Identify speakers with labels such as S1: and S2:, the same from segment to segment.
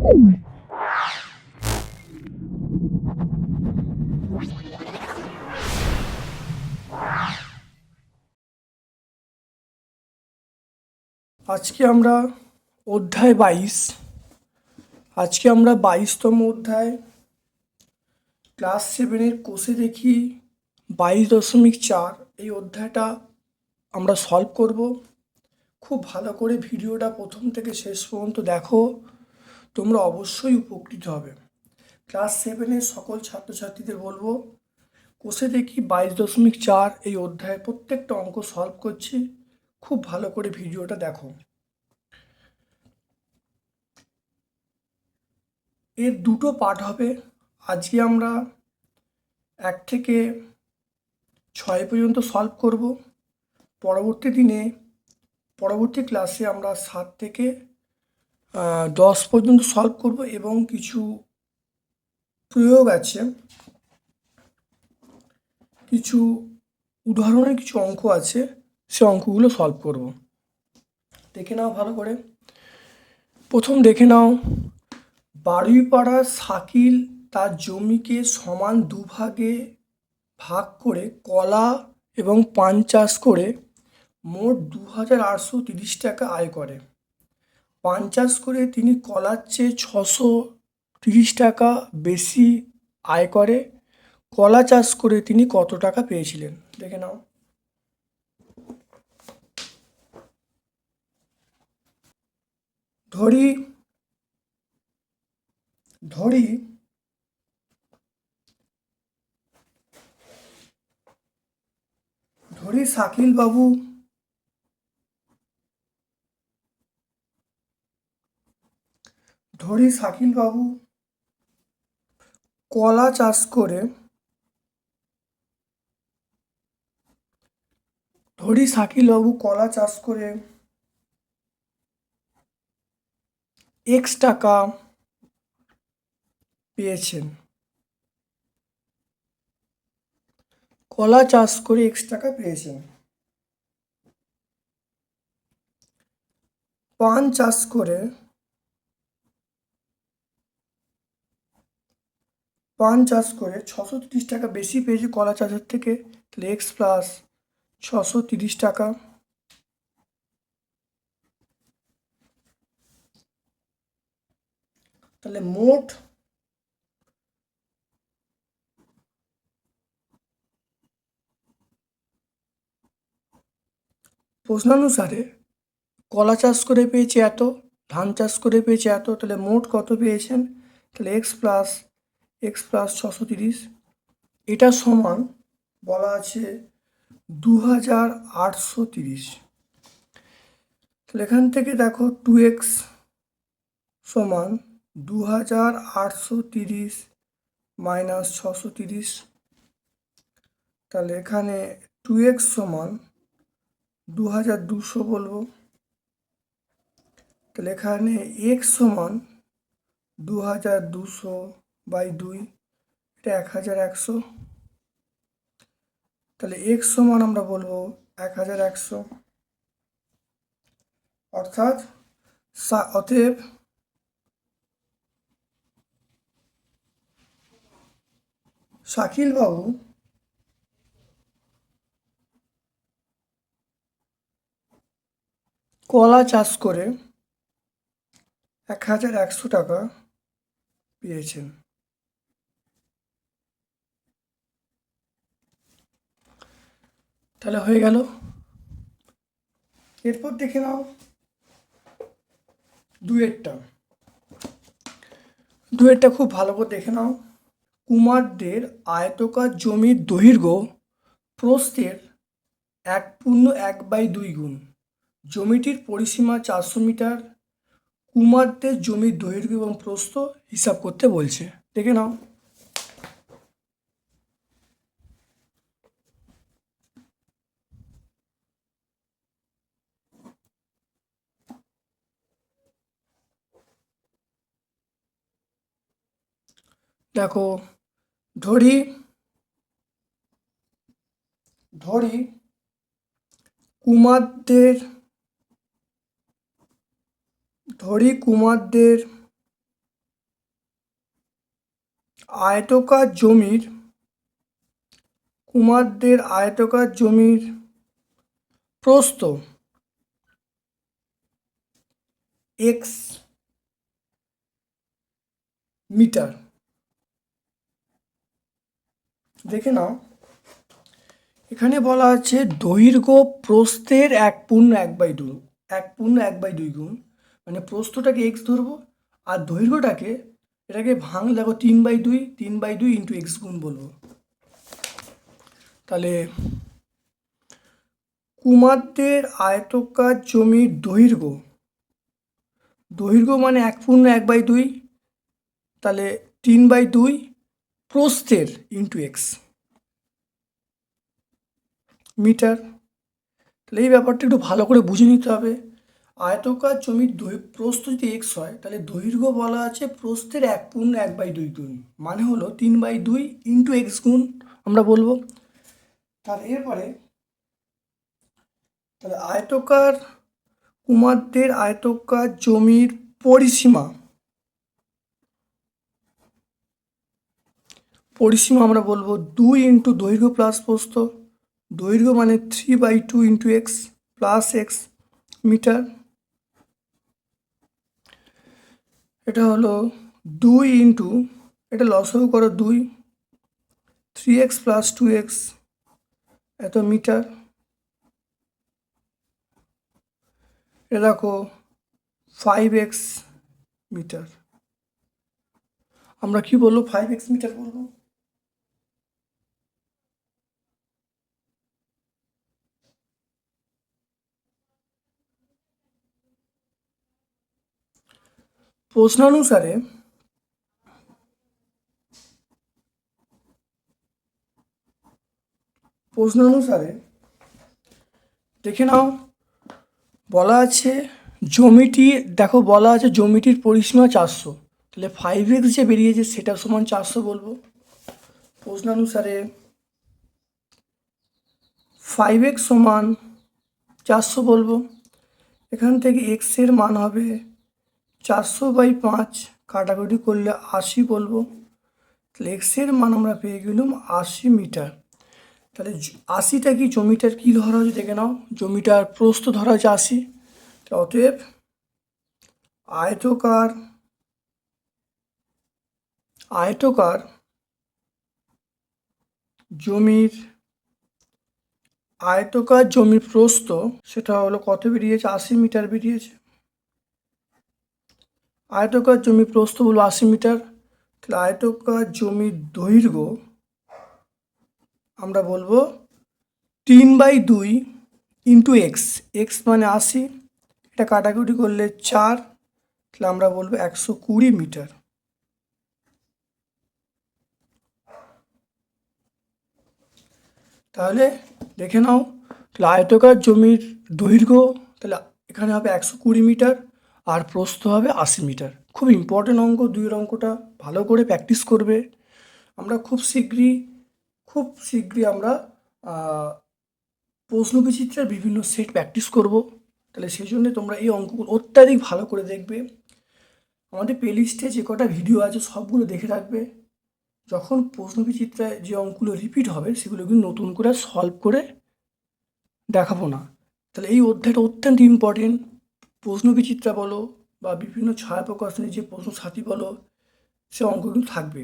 S1: আজকে আমরা অধ্যায় বাইশ। আজকে আমরা বাইশতম অধ্যায়। ক্লাস সেভেনের কোষে দেখি বাইশ দশমিক চার। এই অধ্যায়টা আমরা সলভ করব। খুব ভালো করে ভিডিওটা প্রথম থেকে শেষ পর্যন্ত দেখো। তোমরা অবশ্যই উপকৃত হবে। ক্লাস সেভেনের সকল ছাত্রছাত্রীদের বলব, কোষে দেখি বাইশ দশমিক চার এই অধ্যায়ের প্রত্যেকটা অঙ্ক সলভ করছি, খুব ভালো করে ভিডিওটা দেখো। এর দুটো পার্ট হবে, আজকে আমরা এক থেকে ছয় পর্যন্ত সলভ করব, পরবর্তী দিনে, পরবর্তী ক্লাসে আমরা সাত থেকে দশ পর্যন্ত সলভ করব এবং কিছু প্রয়োগ আছে। কিছু উদাহরণের কিছু অঙ্ক আছে, সে অঙ্কগুলো সলভ করব। দেখে নাও ভালো করে। প্রথম দেখে নাও বারুইপাড়ার শাকিল তার জমিকে সমান দুভাগে ভাগ করে কলা এবং পান চাষ করে মোট দু হাজার আটশো তিরিশ টাকা আয় করে। পান চাষ করে তিনি কলার চেয়ে ছশো তিরিশ টাকা বেশি আয় করে। কলা চাষ করে তিনি কত টাকা পেয়েছিলেন? দেখে নাও। ধরি ধরি ধরি শাকিল বাবু ধরি শাকিল বাবু কলা চাষ করে ধরি শাকিল বাবু কলা চাষ করে এক্স টাকা পেয়েছেন। কলা চাষ করে এক্স টাকা পেয়েছেন। পান চাষ করে পান চাষ করে ছশো তিরিশ টাকা বেশি পেয়েছি কলা চাষের থেকে। তাহলে এক্স প্লাস ছশো তিরিশ টাকা। তাহলে মোট প্রশ্নানুসারে কলা চাষ করে পেয়েছে এত, ধান চাষ করে পেয়েছে এত, তাহলে মোট কত পেয়েছেন? তাহলে এক্স প্লাস এক্স প্লাস ছশো তিরিশ, এটা সমান বলা আছে দু হাজার আটশো তিরিশ। তাহলে এখান থেকে দেখো টু এক্স সমান দু হাজার আটশো তিরিশ মাইনাস ছশো তিরিশ। তাহলে এখানে টু এক্স সমান দু হাজার দুশো বলব। তাহলে এখানে এক্স সমান দু হাজার দুশো বাই দুই, এটা এক হাজার একশো। তাহলে এক্স সমান আমরা বলব এক হাজার একশো। অর্থাৎ অতএব শাকিল বাবু কলা চাষ করে এক হাজার একশো টাকা পেয়েছেন। তাহলে হয়ে গেল। এরপর দেখে নাও দুয়েরটা। দুয়েরটা খুব ভালো করে দেখে নাও। কুমারদের আয়তকার জমির দৈর্ঘ্য প্রস্থের এক পূর্ণ এক বাই দুই গুণ। জমিটির পরিসীমা চারশো মিটার। কুমারদের জমির দৈর্ঘ্য এবং প্রস্থ হিসাব করতে বলছে। দেখে নাও। দেখো ধরি ধরি কুমারদের ধরি কুমারদের আয়তকার জমির কুমারদের আয়তকার জমির প্রস্থ এক্স মিটার। দেখে নাও। এখানে বলা আছে দৈর্ঘ্য প্রস্থের এক পূর্ণ এক বাই দু এক পূর্ণ এক বাই দুই গুণ। মানে প্রস্থটাকে এক্স ধরবো আর দৈর্ঘ্যটাকে, এটাকে ভাঙ দেখো তিন বাই দুই, তিন বাই দুই ইন্টু এক্স গুণ বলব। তাহলে কুমারদের আয়তকার জমির দৈর্ঘ্য দৈর্ঘ্য মানে এক পূর্ণ এক বাই দুই, তাহলে তিন বাই দুই প্রস্থের ইন্টু এক্স মিটার। তাহলে এই ব্যাপারটা একটু ভালো করে বুঝে নিতে হবে। আয়তকার জমির দৈ- প্রস্থ যদি এক্স হয়, তাহলে দৈর্ঘ্য বলা আছে প্রস্থের এক পূর্ণ এক বাই দুই গুণ। মানে হলো তিন বাই দুই ইন্টু এক্স গুণ আমরা বলব। তাহলে এরপরে, তাহলে আয়তকার কুমারদের আয়তকার জমির পরিসীমা পরিসীমা আমরা বলব দুই ইন্টু দৈর্ঘ্য প্লাস প্রস্থ। দৈর্ঘ্য মানে three by two into X plus X metre এটা হলো দুই ইন্টু, এটা লসও করো দুই three X plus two X এত মিটার এটা দেখো ফাইভ এক্স মিটার আমরা কি বলব ফাইভ এক্স মিটার বলব? প্রশ্নানুসারে প্রশ্নানুসারে দেখে নাও, বলা আছে জমিটি, দেখো বলা আছে জমিটির পরিসীমা চারশো। তাহলে ফাইভ এক্স যে বেরিয়েছে সেটা সমান চারশো বলব। প্রশ্নানুসারে ফাইভ এক্স সমান চারশো বলব। এখান থেকে এক্সের মান হবে চারশো বাই পাঁচ কাটাকুটি করলে আশি বলব। তাহলে এক্সের মান আমরা পেয়ে গেলাম আশি মিটার। তাহলে আশিটা কি জমিটার কী ধরা হয়েছে দেখে নাও। জমিটার প্রস্থ ধরা হয়েছে আশি। অতএব আয়তকার আয়তকার জমির আয়তকার জমির প্রস্থ সেটা হলো কত বেরিয়েছে? আশি মিটার বেরিয়েছে। আয়তকার জমি প্রস্থ হলো আশি মিটার। তাহলে আয়তকার জমির দৈর্ঘ্য আমরা বলব তিন বাই দুই ইন্টু এক্স। এক্স মানে আশি, এটা কাটাকুটি করলে চার, তাহলে আমরা বলব একশো কুড়ি মিটার। তাহলে দেখে নাও, তাহলে আয়তকার জমির দৈর্ঘ্য, তাহলে এখানে হবে একশো কুড়ি মিটার। আর প্রস্থ হবে আশি মিটার। খুব ইম্পর্টেন্ট অঙ্ক দুইয়ের অঙ্কটা ভালো করে প্র্যাকটিস করবে। আমরা খুব শীঘ্রই খুব শীঘ্রই আমরা আহ, প্রশ্নবিচিত্রের বিভিন্ন সেট প্র্যাকটিস করব। তাহলে সেই জন্য তোমরা এই অঙ্কগুলো অত্যাধিক ভালো করে দেখবে। আমাদের প্লেলিস্টে যে কটা ভিডিও আছে সবগুলো দেখে রাখবে। যখন প্রশ্নবিচিত্রে যে অঙ্কগুলো রিপিট হবে সেগুলো কিন্তু নতুন করে সলভ করে দেখাবো না। তাহলে এই অধ্যায়টা অত্যন্ত ইম্পর্টেন্ট প্রশ্নবিচিত্রা বলো বা বিভিন্ন ছায়া প্রকাশনের যে প্রশ্ন সাথী বলো, সে অঙ্ক কিন্তু থাকবে।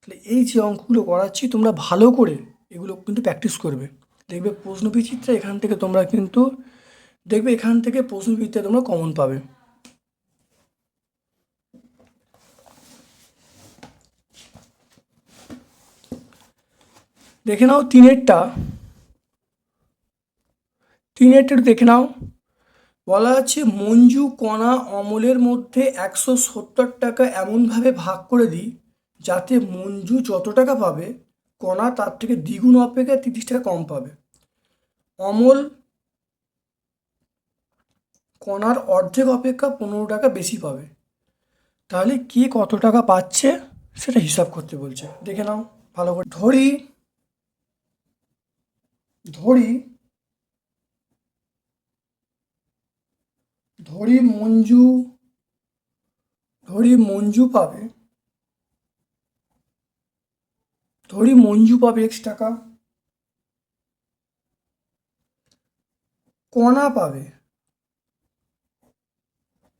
S1: তাহলে এই যে অঙ্কগুলো করাচ্ছি, তোমরা ভালো করে এগুলো কিন্তু প্র্যাকটিস করবে। দেখবে প্রশ্নবিচিত্রা এখান থেকে তোমরা কিন্তু, দেখবে এখান থেকে প্রশ্নবিচিত্রা তোমরা কমন পাবে। দেখে নাও তিনেরটা। তিনেরটা একটু দেখে নাও। বলা আছে, মঞ্জু কণা অমলের মধ্যে একশো সত্তর টাকা এমনভাবে ভাগ করে দিই, যাতে মঞ্জু যত টাকা পাবে, কণা তার থেকে দ্বিগুণ অপেক্ষা তিরিশ টাকা কম পাবে। অমল কণার অর্ধেক অপেক্ষা পনেরো টাকা বেশি পাবে। তাহলে কে কত টাকা পাচ্ছে, সেটা হিসাব করতে বলছে। দেখে নাও, ভালো করে ধরি ধরি ধরি মঞ্জু ধরি মঞ্জু পাবে। ধরি মঞ্জু পাবে এক্স টাকা। কণা পাবে।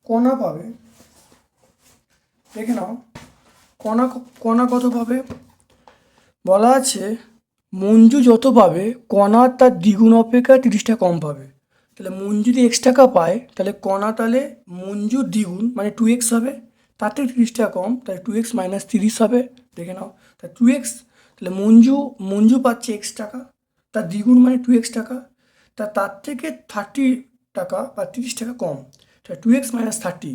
S1: কণা পাবে। দেখে নাও, কণা কণা কত পাবে? বলা আছে, মঞ্জু যত পাবে, কণা তার দ্বিগুণ অপেক্ষা তিরিশটা কম পাবে। তাহলে মঞ্জু যদি এক্স টাকা পায়, তাহলে কণা তাহলে মঞ্জুর দ্বিগুণ মানে টু এক্স হবে, তার থেকে তিরিশ টাকা কম, তাহলে টু এক্স মাইনাস তিরিশ হবে, দেখে নাও। তাহলে টু এক্স তাহলে মঞ্জু মঞ্জু পাচ্ছে এক্স টাকা, তার দ্বিগুণ মানে টু এক্স টাকা, তা তার থেকে থার্টি টাকা বা তিরিশ টাকা কম, তাহলে টু এক্স মাইনাস থার্টি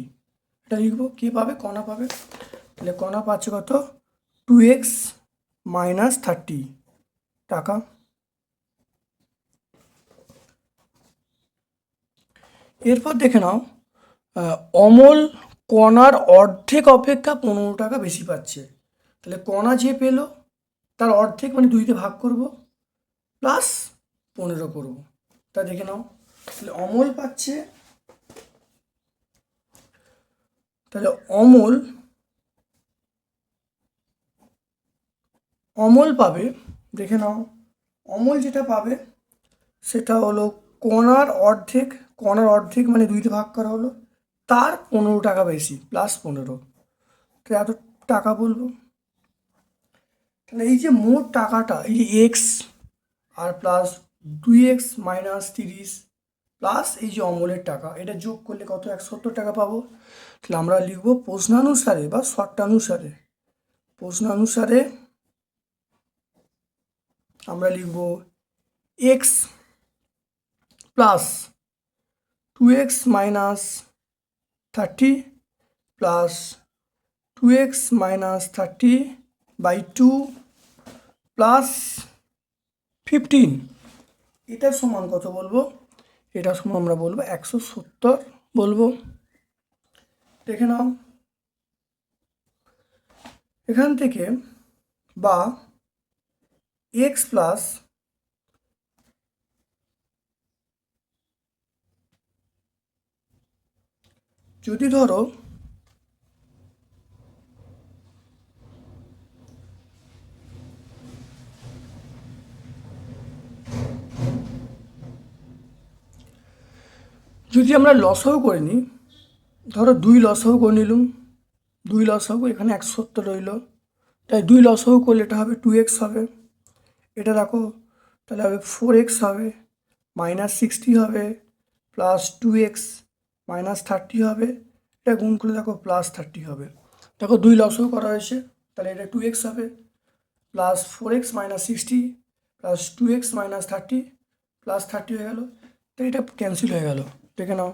S1: এটা লিখব, কী পাবে? কণা পাবে? তাহলে কণা পাচ্ছে কত? টু এক্স মাইনাস থার্টি টাকা। এরপর দেখে নাও অমল কণার অর্ধেক অপেক্ষা পনেরো টাকা বেশি পাচ্ছে। তাহলে কণা যে পেল, তার অর্ধেক মানে দুইতে ভাগ করব প্লাস পনেরো করব। তা দেখে নাও, তাহলে অমল পাচ্ছে, তাহলে অমল অমল পাবে, দেখে নাও, অমল যেটা পাবে, সেটা হলো কণার অর্ধেক কণার অর্ধেক মানে দুইতে ভাগ করা হলো। তার পনেরো টাকা বেশি প্লাস পনেরো। তো এত টাকা বলব? তাহলে এই যে মোট টাকাটা, এই যে এক্স আর প্লাস দুই এক্স মাইনাস তিরিশ প্লাস এই যে অমলের টাকা, এটা যোগ করলে কত? একসত্তর টাকা পাবো। তাহলে আমরা লিখব প্রশ্নানুসারে বা শর্তানুসারে। প্রশ্নানুসারে আমরা লিখব X plus two X minus thirty plus two X minus thirty by two plus fifteen এটা সমান কত বলব? এটা সমান আমরা বলব একশো সত্তর বলব। দেখে নাও। এখান থেকে বা এক্স প্লাস যদি ধরো যদি আমরা লসও করে নিই, ধরো দুই লসও করে নিলুম, দুই লসও এখানে একশো সত্তর রইল, তাই দুই লসও করলে এটা হবে টু এক্স হবে, এটা দেখো তাহলে হবে ফোর এক্স হবে মাইনাস সিক্সটি হবে plus two X minus thirty হবে। এটা গুণ করলে দেখো প্লাস থার্টি হবে। দেখো দুই লসও করা হয়েছে, তাহলে এটা টু এক্স হবে। Plus four X minus sixty plus two X minus thirty plus thirty হয়ে গেল। তো এটা ক্যান্সেল হয়ে গেল। দেখে নাও।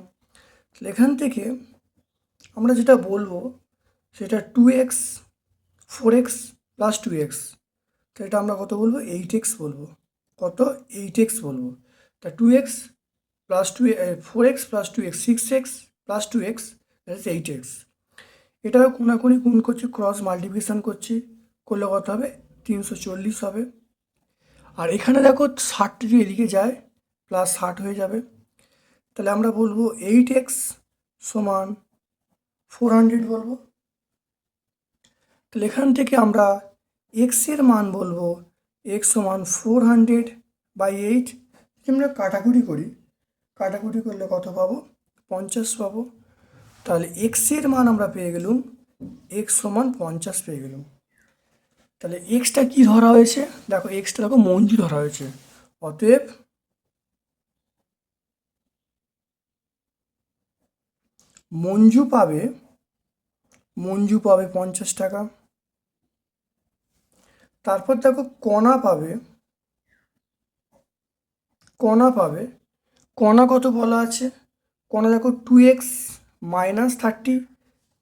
S1: এখান থেকে আমরা যেটা বলব, সেটা two X four X plus two X তো এটা আমরা কত বলব? এইট এক্স বলব। কত? এইট এক্স বলব। তা two X plus two four X plus two X six X plus two X that eight X এটা কোনাকুনি গুণ করছি ক্রস মাল্টিপ্লিকেশান করছি, করলে কত হবে? তিনশো চল্লিশ হবে। আর এখানে দেখো ষাট যদি এদিকে যায় প্লাস ষাট হয়ে যাবে। তাহলে আমরা বলব এইট এক্স সমান ফোর হান্ড্রেড বলব। তাহলে এখান থেকে আমরা এক্সের মান বলব এক্স সমান ফোর হান্ড্রেড বাই এইট আমরা কাটাকুটি করি কাটাকুটি করলে কত পাবো? পঞ্চাশ পাবো। তাহলে এক্সের মান আমরা পেয়ে গেলুম এক্স সমান পঞ্চাশ পেয়ে গেলুম। তাহলে এক্সটা কি ধরা হয়েছে? দেখো এক্সটা দেখো মঞ্জু ধরা হয়েছে। অতএব মঞ্জু পাবে মঞ্জু পাবে পঞ্চাশ টাকা। তারপর দেখো কণা পাবে কণা পাবে কণা কত বলা আছে? কণা দেখো টু এক্স মাইনাস থার্টি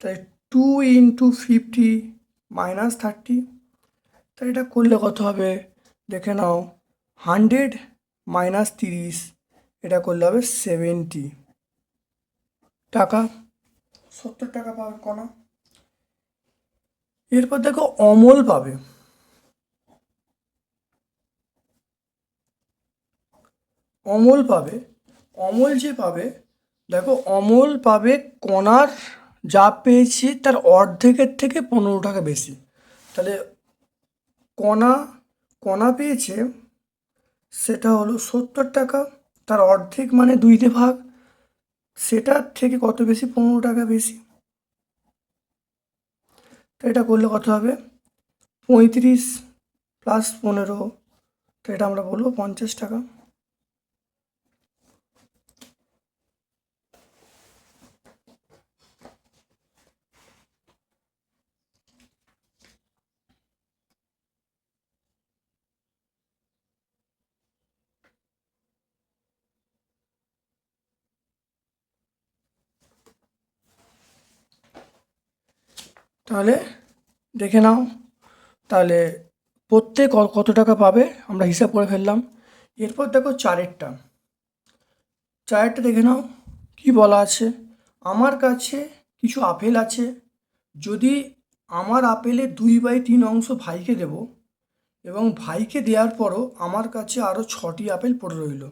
S1: তাই two into fifty minus thirty তাই এটা করলে কত হবে? দেখে নাও হান্ড্রেড মাইনাস তিরিশ, এটা করলে হবে সেভেন্টি টাকা, সত্তর টাকা পাবে কণা। এরপর দেখো অমল পাবে। অমল পাবে অমল যে পাবে, দেখো অমল পাবে কণার যা পেয়েছে তার অর্ধেকের থেকে পনেরো টাকা বেশি। তাহলে কণা কণা পেয়েছে সেটা হলো সত্তর টাকা, তার অর্ধেক মানে দুইতে ভাগ, সেটার থেকে কত বেশি? পনেরো টাকা বেশি। তো এটা করলে কত হবে? পঁয়ত্রিশ প্লাস পনেরো, তো এটা আমরা বলব পঞ্চাশ টাকা। তাহলে দেখে নাও। তাহলে প্রত্যেক কত টাকা পাবে? আমরা হিসাব করে ফেললাম। এরপর দেখো চারেরটা চারেরটা দেখে নাও। কি বলা আছে? আমার কাছে কিছু আপেল আছে। যদি আমার আপেলের দুই বাই তিন অংশ ভাইকে দেব এবং ভাইকে দেওয়ার পরও আমার কাছে আরও ছটি আপেল পড়ে রইল।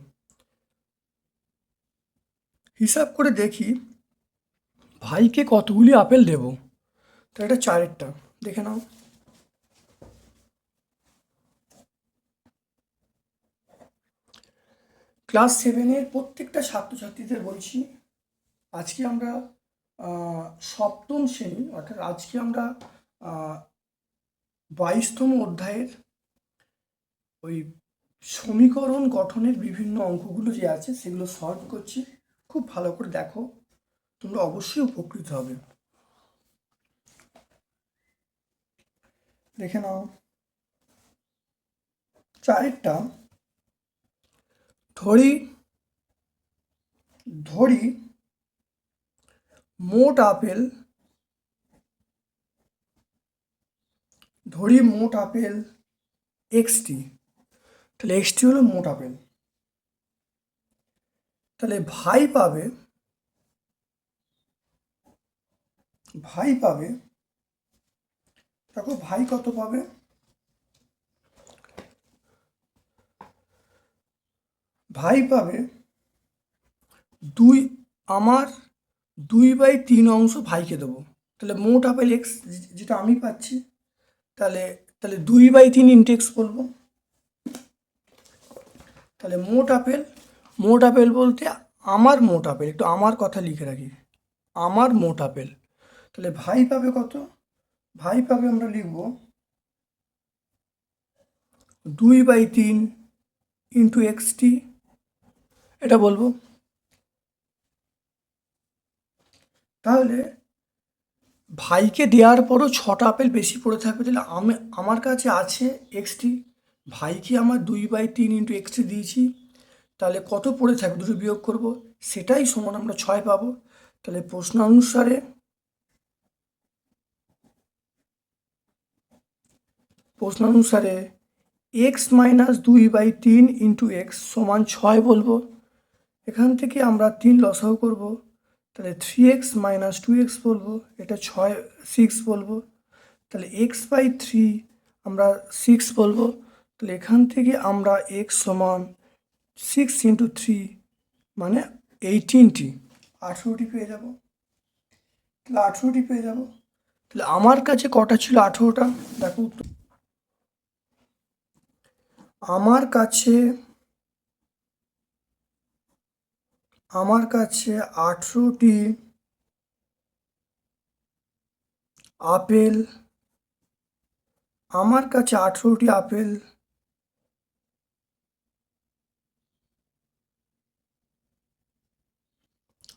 S1: হিসাব করে দেখি ভাইকে কতগুলি আপেল দেব। তো এটা চারেরটা, দেখে নাও। ক্লাস সেভেনের প্রত্যেকটা ছাত্রছাত্রীদের বলছি, আজকে আমরা সপ্তম শ্রেণি, অর্থাৎ আজকে আমরা বাইশতম অধ্যায়ের ওই সমীকরণ গঠনের বিভিন্ন অঙ্কগুলো যে আছে, সেগুলো সলভ করছি। খুব ভালো করে দেখো, তোমরা অবশ্যই উপকৃত হবে। দেখে নাও। চারেরটা ধরি ধরি মোট আপেল, ধরি মোট আপেল এক্সটি। তাহলে এক্সটি হলো মোট আপেল। তাহলে ভাই পাবে ভাই পাবে দেখো ভাই কত পাবে? ভাই পাবে দুই, আমার দুই বাই তিন অংশ ভাইকে দেবো। তাহলে মোট আপেল এক্স যেটা আমি পাচ্ছি, তাহলে তাহলে দুই বাই তিন ইন্টু এক্স বলব। তাহলে মোট আপেল মোট আপেল বলতে আমার মোট আপেল, একটু আমার কথা লিখে রাখি। আমার মোট আপেল। তাহলে ভাই পাবে কত? ভাই পাবে আমরা লিখব দুই বাই তিন ইন্টু এক্সটি এটা বলব। তাহলে ভাইকে দেওয়ার পরও ছটা আপেল বেশি পড়ে থাকবে তাহলে আমি, আমার কাছে আছে এক্সটি ভাইকে আমার দুই বাই তিন ইন্টু এক্সটি দিয়েছি। তাহলে কত পড়ে থাকবে? দুটো বিয়োগ করব। সেটাই সমান আমরা ছয় পাবো। তাহলে প্রশ্ন অনুসারে প্রশ্ন অনুসারে এক্স মাইনাস দুই বাই তিন ইন্টু এক্স সমান ছয় বলব। এখান থেকে আমরা তিন লসাও করব। তাহলে three X minus two X বলব। এটা ছয় সিক্স বলব। তাহলে এক্স বাই থ্রি আমরা সিক্স বলব। তাহলে এখান থেকে আমরা এক্স সমান সিক্স ইন্টু থ্রি মানে এইটিনটি আঠেরোটি পেয়ে যাব। তাহলে আঠেরোটি পেয়ে যাব। তাহলে আমার কাছে কটা ছিল আঠেরোটা? দেখো আমার কাছে আমার কাছে আঠেরোটি আপেল, আমার কাছে আঠেরোটি আপেল,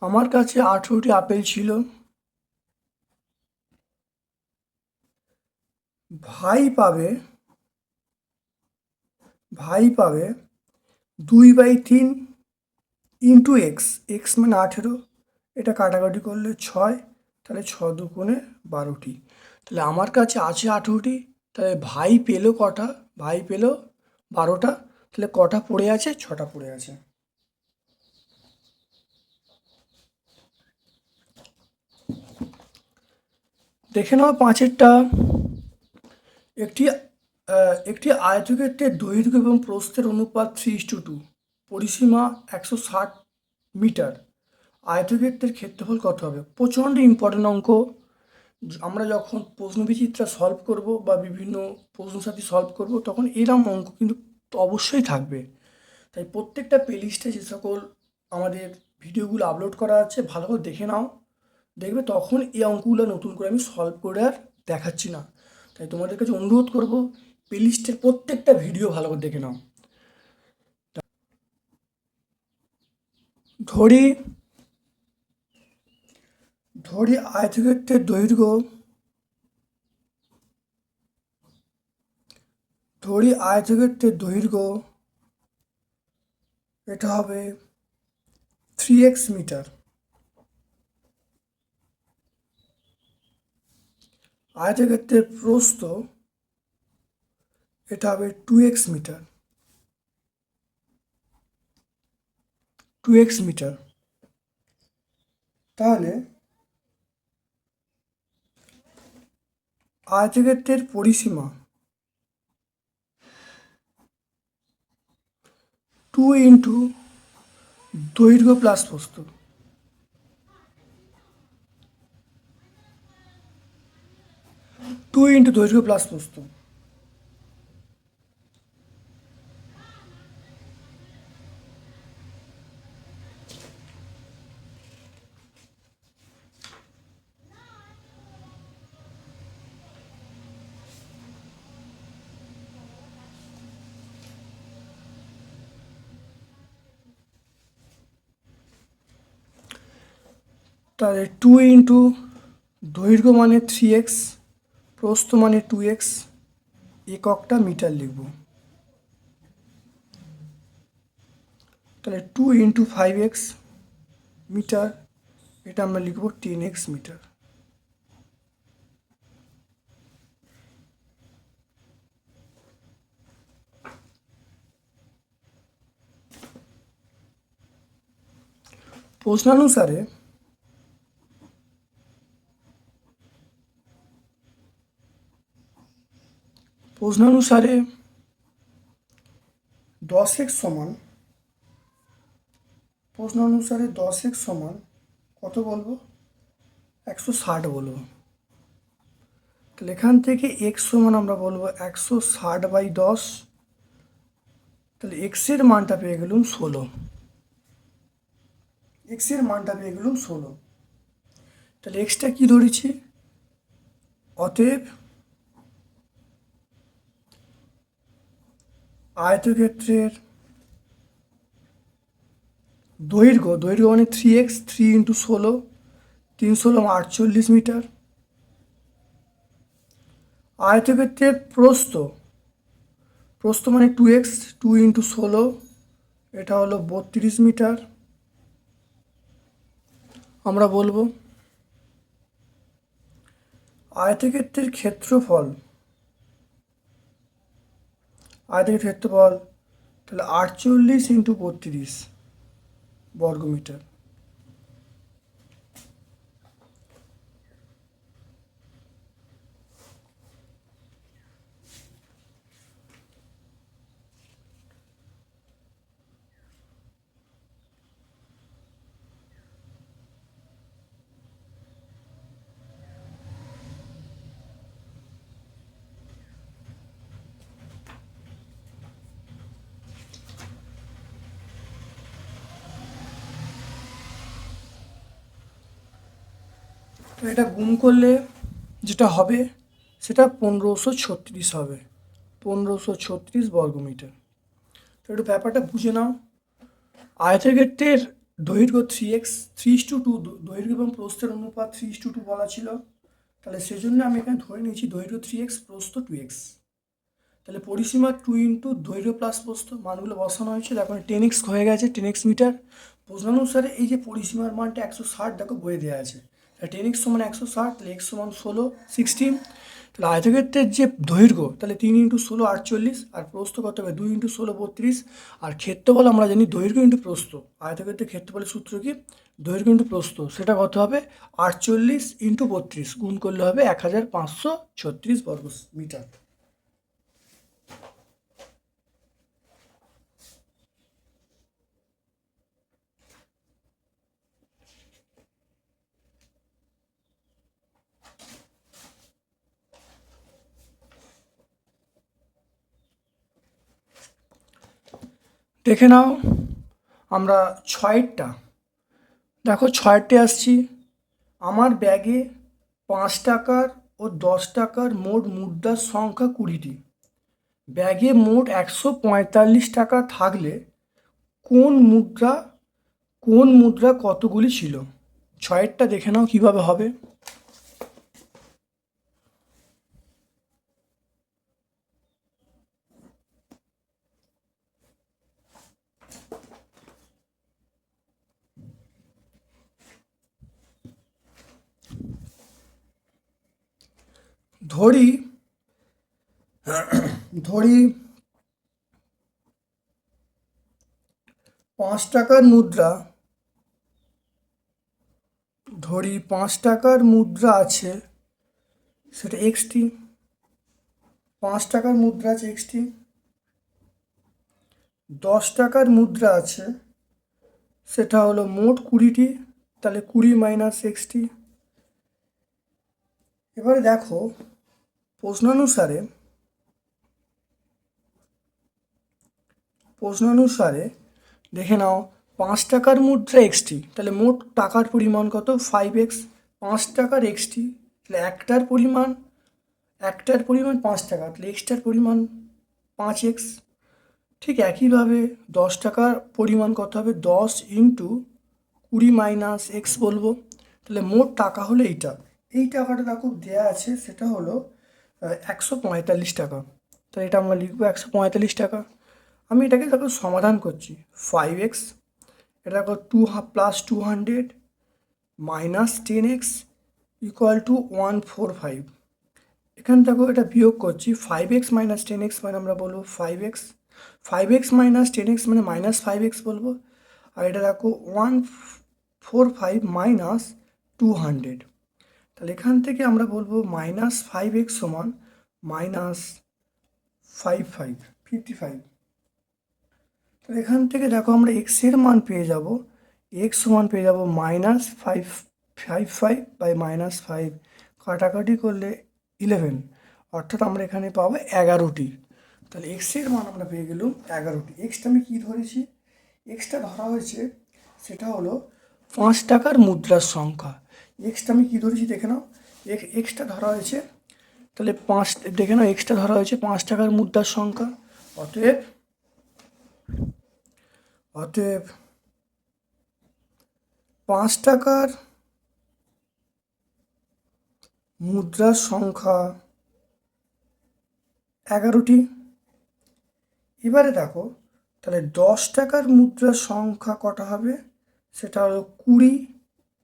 S1: আমার কাছে আঠেরোটি আপেল ছিল। ভাই পাবে ভাই পাবে দুই বাই তিন ইন্টু এক্স এক্স মানে আঠেরো, এটা কাটাকাটি করলে ছয়, তাহলে ছ দুগুণে বারোটি। তাহলে আমার কাছে আছে আঠেরোটি, তাহলে ভাই পেল কটা? ভাই পেল বারোটা, তাহলে কটা পড়ে আছে? ছটা পড়ে আছে। দেখে নাও পাঁচেরটা। একটি একটি আয়তক্ষেত্রের দৈর্ঘ্য এবং প্রস্থের অনুপাত থ্রি টু টু পরিসীমা একশো ষাট মিটার। আয়তক্ষেত্রের ক্ষেত্রফল কত হবে? প্রচণ্ড ইম্পর্টেন্ট অঙ্ক। আমরা যখন প্রশ্নবিচিত্রা সলভ করব বা বিভিন্ন প্রশ্নসাথী সলভ করব, তখন এরম অঙ্ক কিন্তু অবশ্যই থাকবে। তাই প্রত্যেকটা প্লেলিস্টে যে সকল আমাদের ভিডিওগুলো আপলোড করা আছে, ভালো করে দেখে নাও। দেখবে তখন এই অঙ্কগুলো নতুন করে আমি সলভ করে আর দেখাচ্ছি না। তাই তোমাদের কাছে অনুরোধ করব প্লেলিস্টের প্রত্যেকটা ভিডিও ভালো করে দেখে নাও। ধরি ধরি আয়তক্ষেত্রের দৈর্ঘ্য, ধরি আয়তক্ষেত্রের দৈর্ঘ্য, এটা হবে থ্রি এক্স মিটার আয়তক্ষেত্রের প্রস্থ এটা হবে two X metre two X metre তাহলে আয়তক্ষেত্রের পরিসীমা টু ইন্টু দৈর্ঘ্য প্লাস প্রস্থ টু ইন্টু দৈর্ঘ্য প্লাস প্রস্থ তাহলে টু ইন্টু দৈর্ঘ্য মানে থ্রি এক্স প্রস্থ মানে টু এক্স এককটা মিটার লিখব। তাহলে two into five X metre এটা আমরা লিখব টেন এক্স মিটার প্রশ্নানুসারে প্রশ্নানুসারে দশ এক্স সমান প্রশ্ন অনুসারে দশ এক্স সমান কত বলব? একশো ষাট বলব। তাহলে এখান থেকে এক্স সমান আমরা বলব একশো ষাট বাই দশ। তাহলে এক্সের মানটা পেয়ে গেলুম ষোলো। এক্সের মানটা পেয়ে গেলুম ষোলো। তাহলে এক্সটা কী ধরেছি? অতএব আয়তক্ষেত্রের দৈর্ঘ্য দৈর্ঘ্য মানে থ্রি এক্স থ্রি ইন্টু ষোলো, তিন ষোলো, আটচল্লিশ মিটার। আয়তক্ষেত্রের প্রস্থ প্রস্থ মানে টু এক্স টু ইন্টু ষোলো, এটা হলো বত্রিশ মিটার। আমরা বলব, আয়তক্ষেত্রের ক্ষেত্রফল আয়তক্ষেত্রের ক্ষেত্রফল তাহলে আটচল্লিশ ইন্টু বত্রিশ বর্গমিটার। এটা গুণ করলে যেটা হবে, সেটা পনেরোশো ছত্রিশ হবে। পনেরোশো ছত্রিশ বর্গমিটার। তো একটু ব্যাপারটা বুঝে নাও। আয়তক্ষেত্রের দৈর্ঘ্য three X three two two দৈর্ঘ্য এবং প্রস্থের অনুপাত থ্রি টু টু বলা ছিল। তাহলে সেজন্য আমি এখানে ধরে নিয়েছি দৈর্ঘ্য থ্রি এক্স প্রস্থ টু এক্স তাহলে পরিসীমা টু ইন্টু দৈর্ঘ্য প্লাস প্রস্থ, মানগুলো বসানো হয়েছে। এখন টেন এক্স হয়ে গেছে টেন এক্স মিটার। প্রশ্নানুসারে এই যে পরিসীমার মানটা একশো ষাট, দেখো বয়ে দেওয়া আছে। টেন এক্স সমান একশো ষাট, তাহলে এক্স সমান ষোলো সিক্সটিন তাহলে আয়তক্ষেত্রের যে দৈর্ঘ্য, তাহলে তিন ইন্টু ষোলো আটচল্লিশ, আর প্রস্থ কত হবে? দুই ইন্টু ষোলো বত্রিশ। আর ক্ষেত্রফল আমরা জানি দৈর্ঘ্য ইন্টু প্রস্থ। আয়তক্ষেত্রের ক্ষেত্রফলের সূত্র কি? দৈর্ঘ্য ইন্টু প্রস্থ। সেটা কত হবে? আটচল্লিশ ইন্টু বত্রিশ। গুণ করলে হবে এক হাজার পাঁচশো ছত্রিশ বর্গ মিটার দেখে নাও, আমরা ছয়েরটা দেখো ছয়েরটে আসছি। আমার ব্যাগে পাঁচ টাকার ও দশ টাকার মোট মুদ্রার সংখ্যা কুড়িটি। ব্যাগে মোট একশো পঁয়তাল্লিশ টাকা থাকলে কোন মুদ্রা কোন মুদ্রা কতগুলি ছিল? ছয়েরটা দেখে নাও কীভাবে হবে। ধরি ধরি পাঁচ টাকার মুদ্রা, ধরি পাঁচ টাকার মুদ্রা আছে, সেটা এক্সটি পাঁচ টাকার মুদ্রা আছে এক্সটি দশ টাকার মুদ্রা আছে, সেটা হলো মোট কুড়িটি, তাহলে কুড়ি মাইনাস এক্সটি এবারে দেখো প্রশ্নানুসারে প্রশ্নানুসারে দেখে নাও, পাঁচ টাকার মুদ্রা এক্সটি তাহলে মোট টাকার পরিমাণ কত? ফাইভ এক্স পাঁচ টাকার এক্সটি তাহলে একটার পরিমাণ একটার পরিমাণ পাঁচ টাকা, তাহলে এক্সটার পরিমাণ পাঁচ এক্স ঠিক একইভাবে দশ টাকার পরিমাণ কত হবে? দশ ইন্টু কুড়ি মাইনাস এক্স বলব, তাহলে মোট টাকা হলো এইটা। এই টাকাটা দেখো দেওয়া আছে, সেটা হলো একশো পঁয়তাল্লিশ টাকা। তাহলে এটা আমরা লিখব একশো পঁয়তাল্লিশ টাকা। আমি এটাকে দেখো সমাধান করছি। ফাইভ এক্স এটা দেখো two plus two hundred minus ten X equal to one four five এখান দেখো এটা বিয়োগ করছি। Five X minus ten X মানে আমরা বলব five X five X minus ten X মানে মাইনাস ফাইভ এক্স বলব। আর এটা দেখো one four five minus two hundred তাহলে এখান থেকে আমরা বলব মাইনাস ফাইভ এক্স সমান minus five five fifty five তাহলে এখান থেকে দেখো আমরা এক্সের মান পেয়ে যাব। এক্স সমান পেয়ে যাব minus five five five by minus five কাটাকাটি করলে ইলেভেন অর্থাৎ আমরা এখানে পাবো এগারোটি। তাহলে এক্সের মান আমরা পেয়ে গেলাম এগারোটি। এক্সটা আমি কী ধরেছি? এক্সটা ধরা হয়েছে, সেটা হলো পাঁচ টাকার মুদ্রার সংখ্যা। এক্সটা আমি কী ধরেছি দেখে নাও। এক্সটা ধরা হয়েছে, তাহলে পাঁচ, দেখে নাও এক্সটা ধরা হয়েছে পাঁচ টাকার মুদ্রার সংখ্যা। অতএব অতএব পাঁচ টাকার মুদ্রার সংখ্যা এগারোটি। এবারে দেখো, তাহলে দশ টাকার মুদ্রার সংখ্যা কটা হবে? সেটা হলো কুড়ি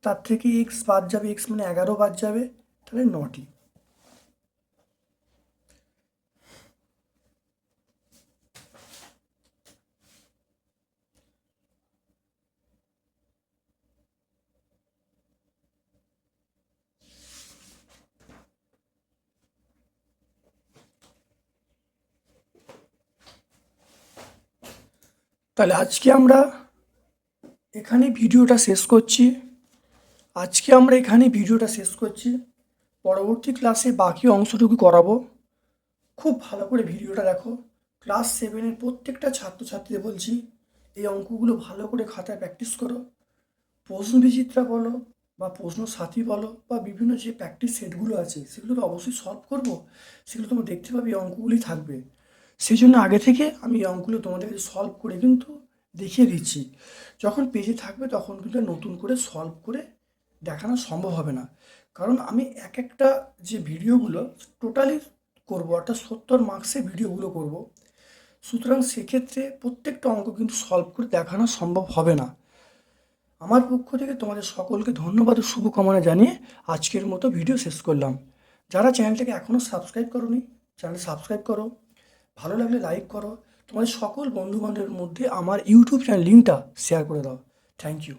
S1: তার থেকে এক্স বাদ যাবে এক্স মানে এগারো বাদ যাবে, তাহলে নটি। তাহলে আজকে আমরা এখানে ভিডিওটা শেষ করছি। আজকে আমরা এখানে ভিডিওটা শেষ করছি। পরবর্তী ক্লাসে বাকি অংশটুকু করাবো। খুব ভালো করে ভিডিওটা দেখো। ক্লাস সেভেনের প্রত্যেকটা ছাত্রছাত্রীদের বলছি, এই অঙ্কগুলো ভালো করে খাতায় প্র্যাকটিস করো। প্রশ্ন বিচিত্রা বলো বা প্রশ্ন সাথী বলো বা বিভিন্ন যে প্র্যাকটিস সেটগুলো আছে সেগুলো তো অবশ্যই সলভ করব। সেগুলো তোমরা দেখতে পাবে এই অঙ্কগুলি থাকবে। সেই জন্য আগে থেকে আমি এই অঙ্কগুলো তোমাদেরকে সলভ করে কিন্তু দেখিয়ে দিচ্ছি। যখন পেজে থাকবে তখন কিন্তু নতুন করে সলভ করে দেখানো সম্ভব হবে না। কারণ আমি এক একটা যে ভিডিওগুলো টোটালি করব, অর্থাৎ সত্তর মার্কসের ভিডিওগুলো করব, সুতরাং সেক্ষেত্রে প্রত্যেকটা অঙ্ক কিন্তু সলভ করে দেখানো সম্ভব হবে না। আমার পক্ষ থেকে তোমাদের সকলকে ধন্যবাদ ও শুভকামনা জানিয়ে আজকের মতো ভিডিও শেষ করলাম। যারা চ্যানেলটাকে এখনও সাবস্ক্রাইব করোনি চ্যানেল সাবস্ক্রাইব করো, ভালো লাগলে লাইক করো। তোমাদের সকল বন্ধুবান্ধবের মধ্যে আমার ইউটিউব চ্যানেল লিঙ্কটা শেয়ার করে দাও। Thank you.